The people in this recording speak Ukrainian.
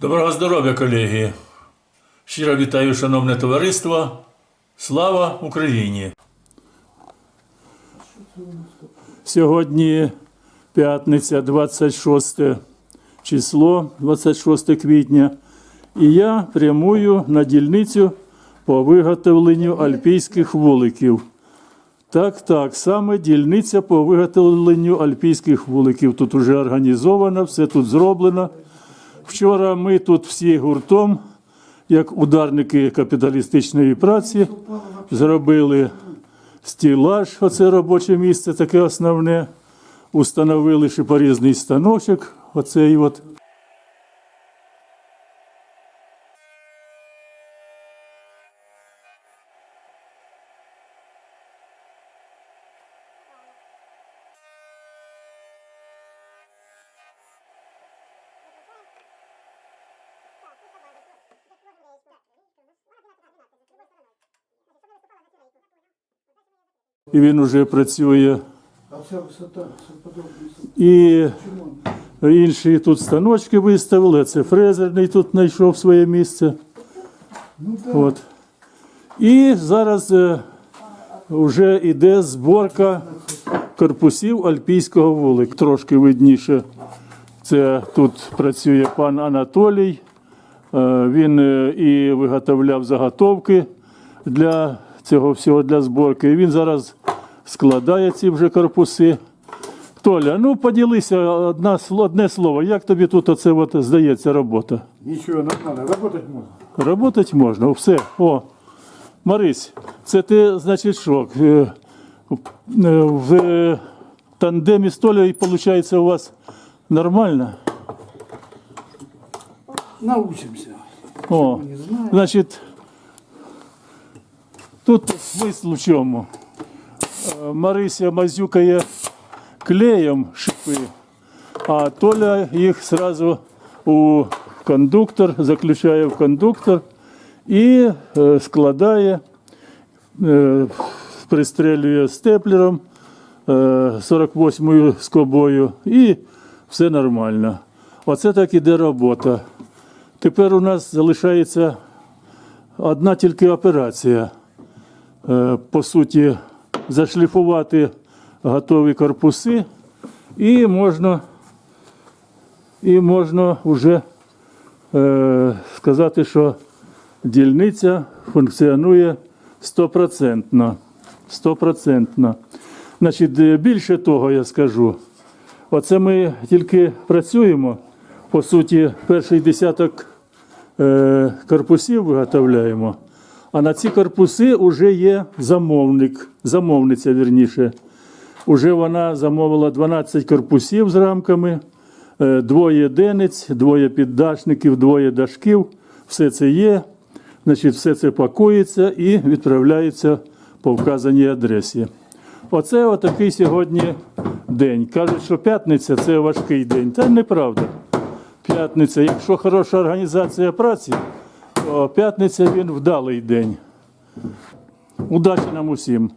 Доброго здоров'я, колеги! Щиро вітаю, шановне товариство. Слава Україні! Сьогодні п'ятниця, 26 число, 26 квітня. І я прямую на дільницю по виготовленню альпійських вуликів. Так, так, саме дільниця по виготовленню альпійських вуликів. Тут вже організовано, все тут зроблено. Вчора ми тут всі гуртом, як ударники капіталістичної праці, зробили стілаж, оце робоче місце, таке основне. Установили шипорізний станочок, оцей от. І він вже працює. І інші тут станочки виставили, це фрезерний тут знайшов своє місце. От. І зараз е, вже йде зборка корпусів альпійського вулик. Трошки видніше. Це тут працює пан Анатолій. Е, Він е, і виготовляв заготовки для цього всього для зборки. І він зараз складає ці вже корпуси. Толя, ну поділися одна, одне слово. Як тобі тут оце от здається робота? нічого, нормально, работать можна. Работать можна, все. О, Марись, це ти, значить, що? е, В тандемі з Толею, виходить, у вас нормально? Научимся. О, Не знаю. значить, тут смисл в чому? Е, Марися мазюкає клеєм шипи, а Толя їх сразу у кондуктор, заключає в кондуктор і е, складає, е, пристрелює степлером е, 48-ю скобою і все нормально. Оце так іде робота. Тепер у нас залишається одна тільки операція. Е, По суті, зашліфувати готові корпуси, і можна, і можна вже е, сказати, що дільниця функціонує стопроцентно. Стопроцентно. Значить, е, більше того я скажу. Оце ми тільки працюємо. По суті, перший десяток корпусів виготовляємо. А на ці корпуси вже є замовник, замовниця вірніше. Уже вона замовила 12 корпусів з рамками, е, двоє денець, двоє піддашників, двоє дашків. Все це є. Значить, все це пакується і відправляється по вказаній адресі. Оце отакий сьогодні день. Кажуть, що п'ятниця це важкий день. Та неправда. П'ятниця, якщо хороша організація праці, то п'ятниця він вдалий день. Удачі нам усім.